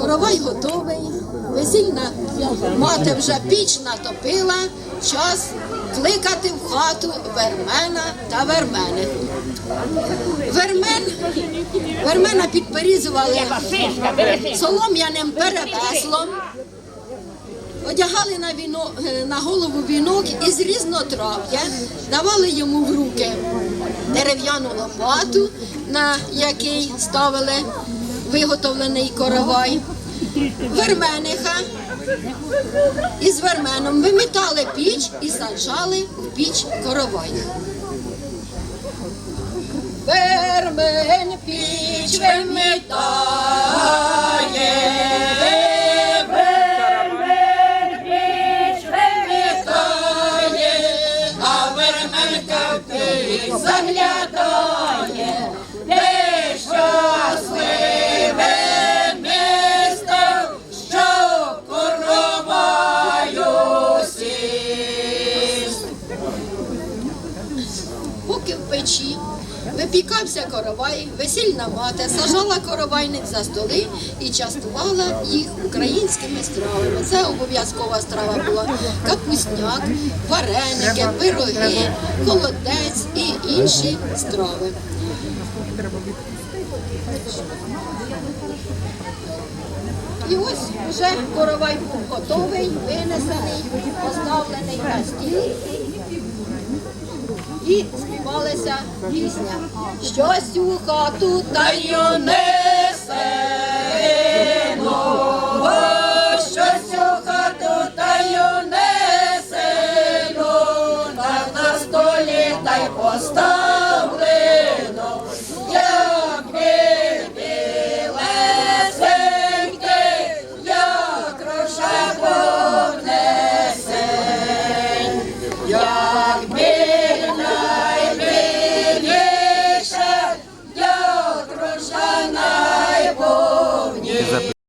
Коровай готовий, весільна мати вже піч натопила, час кликати в хату вермена та вермениху. Вермен, вермена підперізували солом'яним перевеслом, одягали на, віно, е, на голову вінок із різнотрав'я, давали йому в руки дерев'яну лопату, на який ставили виготовлений коровай. Вермениха із верменом вимітали піч і саджали в піч коровай. Вермен піч вимітає, заглядає, де щасливе місто, що короваю сість. Поки в печі випікався коровай, весільна мати сажала коровайник за столи і частувала їх українськими стравами. Це обов'язкова страва була капусняк, вареники, пироги, холодець і інші страви. І ось вже коровай був готовий, винесений, поставлений на стіл. І співалася пісня. Щось у хату та й несе, costa.